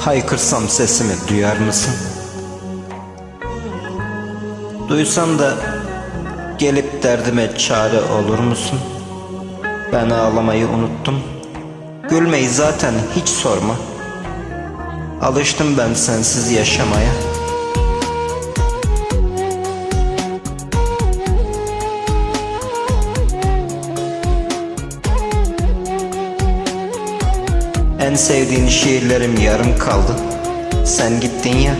Haykırsam sesimi duyar mısın? Duysan da gelip derdime çare olur musun? Ben ağlamayı unuttum. Gülmeyi zaten hiç sorma. Alıştım ben sensiz yaşamaya. En sevdiğin şiirlerim yarım kaldı. Sen gittin ya.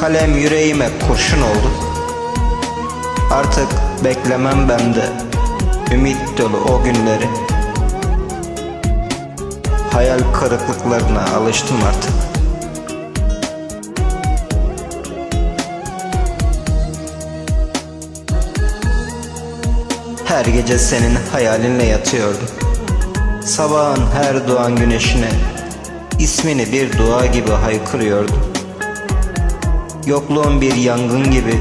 Kalem yüreğime kurşun oldu. Artık beklemem ben de ümit dolu o günleri. Hayal kırıklıklarına alıştım artık. Her gece senin hayalinle yatıyordum. Sabahın her doğan güneşine ismini bir dua gibi haykırıyordum. Yokluğun bir yangın gibi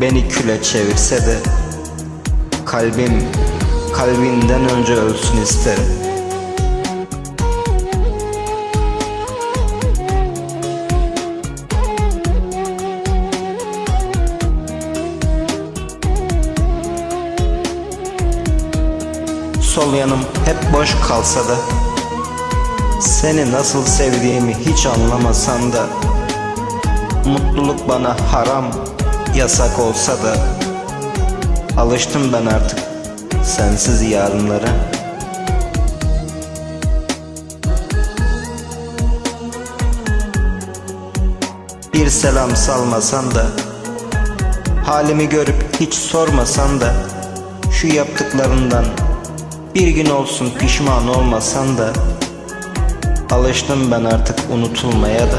beni küle çevirse de kalbim kalbinden önce ölsün isterim. Sol yanım hep boş kalsa da Seni nasıl sevdiğimi hiç anlamasan da Mutluluk bana haram, yasak olsa da Alıştım ben artık sensiz yarınlara. Bir selam salmasan da Halimi görüp hiç sormasan da Şu yaptıklarından bir gün olsun pişman olmasan da Alıştım ben artık unutulmaya da.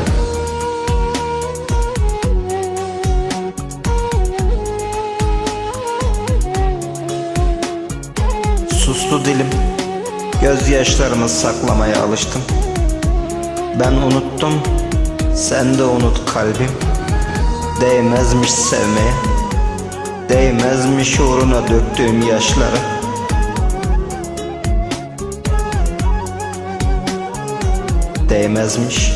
Sustu dilim Gözyaşlarımı saklamaya alıştım. Ben unuttum Sen de unut kalbim. Değmezmiş sevmeye Değmezmiş uğruna döktüğüm yaşlara Değmezmiş